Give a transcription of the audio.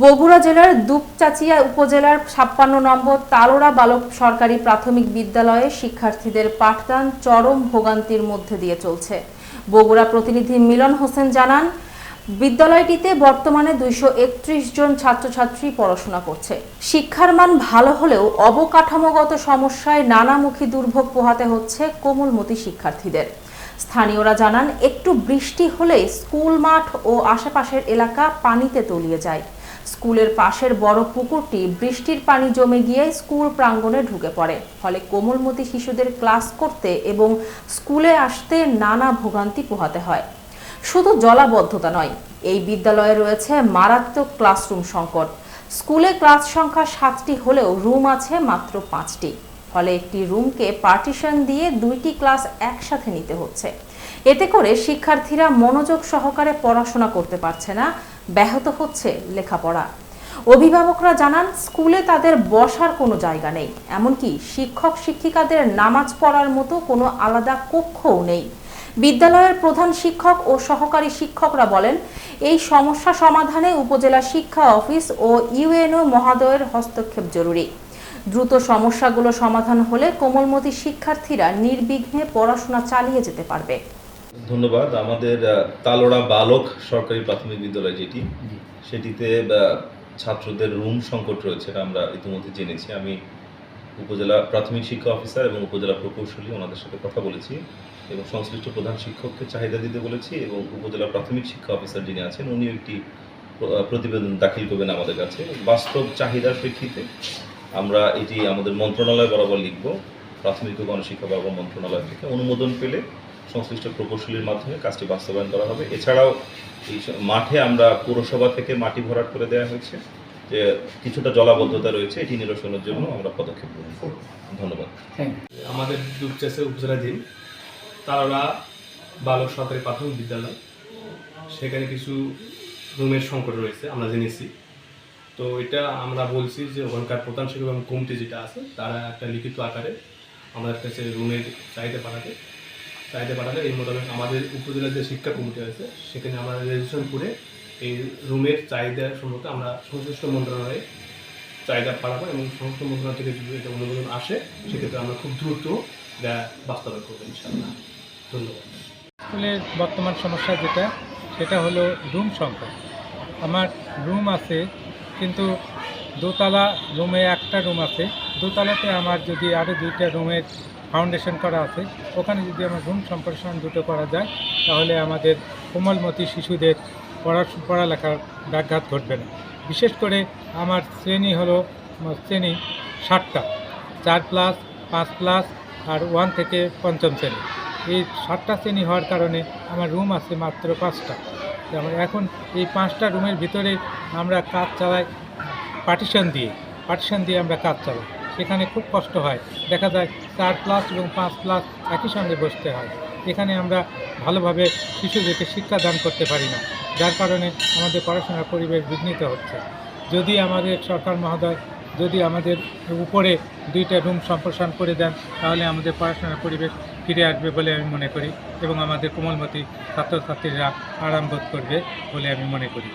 বগুড়া জেলার দুপচাচিয়া উপজেলার ছাপ্পান্ন নম্বর তালোড়া বালক সরকারি প্রাথমিক বিদ্যালয়ে শিক্ষার্থীদের পাঠদান চরম ভোগান্তির মধ্যে দিয়ে চলছে। বগুড়া প্রতিনিধি মিলন হোসেন জানান, বিদ্যালয়টিতে বর্তমানে দুইশো একত্রিশ জন ছাত্রছাত্রী পড়াশোনা করছে। শিক্ষার মান ভালো হলেও অবকাঠামোগত সমস্যায় নানামুখী দুর্ভোগ পোহাতে হচ্ছে কোমলমতি শিক্ষার্থীদের। স্থানীয়রা জানান, একটু বৃষ্টি হলেই স্কুল মাঠ ও আশেপাশের এলাকা পানিতে তলিয়ে যায়। স্কুলের পাশের বড় পুকুরটি বৃষ্টির পানি জমে গিয়ে স্কুল প্রাঙ্গণে ঢুকে পড়ে। ফলে কোমলমতি শিশুদের ক্লাস করতে এবং স্কুলে আসতে নানা ভোগান্তি পোহাতে হয়। শুধু জলাবদ্ধতা নয়, এই বিদ্যালয়ে রয়েছে মারাত্মক ক্লাসরুম সংকট। স্কুলে ক্লাস সংখ্যা সাতটি হলেও রুম আছে মাত্র পাঁচটি। ফলে একটি রুমকে পার্টিশন দিয়ে দুইটি ক্লাস একসাথে নিতে হচ্ছে। এতে করে শিক্ষার্থীরা মনোযোগ সহকারে পড়াশোনা করতে পারছে না ব্যাহত হচ্ছে লেখাপড়া। অভিভাবকরা জানান, স্কুলে তাদের বসার কোনো জায়গা নেই। এমনকি শিক্ষক, শিক্ষিকাদের নামাজ পড়ার মতো কোনো আলাদা কক্ষও নেই। বিদ্যালয়ের প্রধান শিক্ষক ও সহকারী শিক্ষকরা বলেন, এই সমস্যা সমাধানে উপজেলা শিক্ষা অফিস ও ইউএনও মহাদয়ের হস্তক্ষেপ জরুরি। দ্রুত সমস্যাগুলো সমাধান হলে কোমলমতি শিক্ষার্থীরা নির্বিঘ্নে পড়াশোনা চালিয়ে যেতে পারবে। ধন্যবাদ। আমাদের তালোড়া বালক সরকারি প্রাথমিক বিদ্যালয় যেটি সেটিতে ছাত্রদের রুম সংকট রয়েছে এটা আমরা ইতিমধ্যে জেনেছি। আমি উপজেলা প্রাথমিক শিক্ষা অফিসার এবং উপজেলা প্রকৌশলী ওনাদের সাথে কথা বলেছি এবং সংশ্লিষ্ট প্রধান শিক্ষককে চাহিদা দিতে বলেছি এবং উপজেলা প্রাথমিক শিক্ষা অফিসার যিনি আছেন উনিও একটি প্রতিবেদন দাখিল করবেন আমাদের কাছে। বাস্তব চাহিদার প্রেক্ষিতে আমরা এটি আমাদের মন্ত্রণালয় বরাবর লিখব। প্রাথমিক ও গণশিক্ষা বরাবর মন্ত্রণালয় থেকে অনুমোদন পেলে সংশ্লিষ্ট প্রকৌশলীর মাধ্যমে কাজটি বাস্তবায়ন করা হবে। এছাড়াও এই মাঠে আমরা পৌরসভা থেকে মাটি ভরাট করে দেওয়া হয়েছে যে কিছুটা জলাবদ্ধতা রয়েছে এটি নিরসনের জন্য আমরা পদক্ষেপ গ্রহণ করব। ধন্যবাদ। আমাদের দুপচাষে উপজেলাধীন তারা বালক সরকারি প্রাথমিক বিদ্যালয় সেখানে কিছু রুমের সংকট রয়েছে আমরা জেনেছি। তো এটা আমরা বলছি যে ওখানকার প্রধান শিক্ষক এবং কমিটি যেটা আছে তারা একটা লিখিত আকারে আমাদের কাছে রুমের চাহিদা পাঠাবে চাহিদা পাঠালে এই মোতাবেক আমাদের উপজেলার যে শিক্ষা কমিটি আছে, সেখানে আমরা রেজিস্ট্রেশন করে এই রুমের চাহিদা সম্পর্কে আমরা সংশ্লিষ্ট মন্ত্রণালয়ে চাহিদা পাঠাবো এবং সমস্ত মন্ত্রণালয় থেকে যদি এটা অনুমোদন আসে, সেক্ষেত্রে আমরা খুব দ্রুত এটা বাস্তবায়ন করব ইনশাআল্লাহ। ধন্যবাদ। স্কুলের বর্তমান সমস্যা যেটা, সেটা হলো রুম সংখ্যা। আমার রুম আছে, কিন্তু দোতলা রুমে একটা রুম আছে। দোতলাতে আমার যদি আরও দুইটা রুমের ফাউন্ডেশন করা আছে। ওখানে যদি আমার রুম সম্প্রসারণ দুটো করা যায়, তাহলে আমাদের কোমলমতি শিশুদের পড়া পড়ালেখার ব্যাঘাত ঘটবে না। বিশেষ করে আমার শ্রেণি হলো শ্রেণি ষাটটা চার প্লাস, পাঁচ প্লাস আর ওয়ান থেকে পঞ্চম শ্রেণি। এই সাতটা শ্রেণি হওয়ার কারণে আমার রুম আছে মাত্র পাঁচটা। যেমন এখন এই পাঁচটা রুমের ভিতরে আমরা কাজ চালাই, পার্টিশন দিয়ে। পার্টিশন দিয়ে আমরা কাজ চালাই। সেখানে খুব কষ্ট হয়। দেখা যায় চার প্লাস এবং পাঁচ প্লাস একই সঙ্গে বসতে হয়। এখানে আমরা ভালোভাবে শিশুদেরকে শিক্ষাদান করতে পারি না। যার কারণে আমাদের পড়াশোনার পরিবেশ বিঘ্নিত হচ্ছে। যদি আমাদের সরকার মহোদয় যদি আমাদের উপরে দুইটা রুম সম্প্রসারণ করে দেন, তাহলে আমাদের পড়াশোনার পরিবেশ ফিরে আসবে বলে আমি মনে করি এবং আমাদের কোমলমতি ছাত্রছাত্রীরা আরাম বোধ করবে বলে আমি মনে করি।